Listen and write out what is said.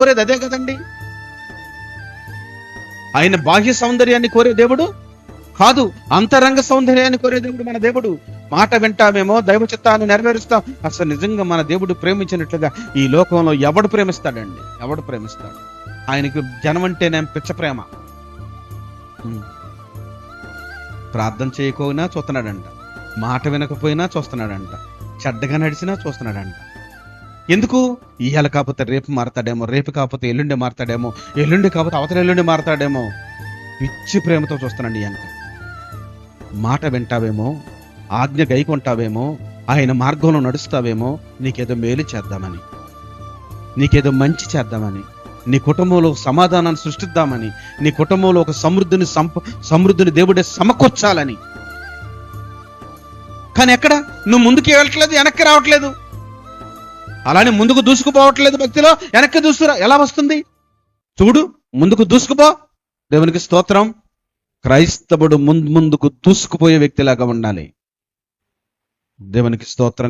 కోరేది అదే కదండి? ఆయన బాహ్య సౌందర్యాన్ని కోరే దేవుడు? కాదు అంతరంగ సౌందర్యాన్ని కోరే దేవుడు మన దేవుడు. మాట వింటామేమో దైవ చిత్తాన్ని నెరవేరుస్తాం. అసలు నిజంగా మన దేవుడు ప్రేమించినట్లుగా ఈ లోకంలో ఎవడు ప్రేమిస్తాడండి? ఎవడు ప్రేమిస్తాడు? ఆయనకి జనం అంటేనే పిచ్చ ప్రేమ. ప్రార్థన చేయకపోయినా చూస్తున్నాడంట. మాట వినకపోయినా చూస్తున్నాడంట. చెడ్డగా నడిచినా చూస్తున్నాడంట. ఎందుకు? ఇవాళ కాకపోతే రేపు మారతాడేమో రేపు కాకపోతే ఎల్లుండి మారతాడేమో ఎల్లుండి కాకపోతే అవతల ఎల్లుండి మారతాడేమో. పిచ్చి ప్రేమతో చూస్తున్నాడు వెనక. మాట వింటావేమో ఆజ్ఞ గైకొంటావేమో ఆయన మార్గంలో నడుస్తావేమో నీకేదో మేలు చేద్దామని నీకేదో మంచి చేద్దామని నీ కుటుంబంలో సమాధానాన్ని సృష్టిద్దామని నీ కుటుంబంలో ఒక సమృద్ధిని సంప సమృద్ధిని దేవుడే సమకూర్చాలని. కానీ ఎక్కడ? నువ్వు ముందుకు వెళ్ళట్లేదు వెనక్కి రావట్లేదు. అలానే ముందుకు దూసుకుపోవట్లేదు భక్తిలో. వెనక్కి దూసురా ఎలా వస్తుంది? చూడు ముందుకు దూసుకుపో. దేవునికి స్తోత్రం. క్రైస్తవుడు ముందు ముందుకు దూసుకుపోయే వ్యక్తిలాగా ఉండాలి. దేవునికి స్తోత్రం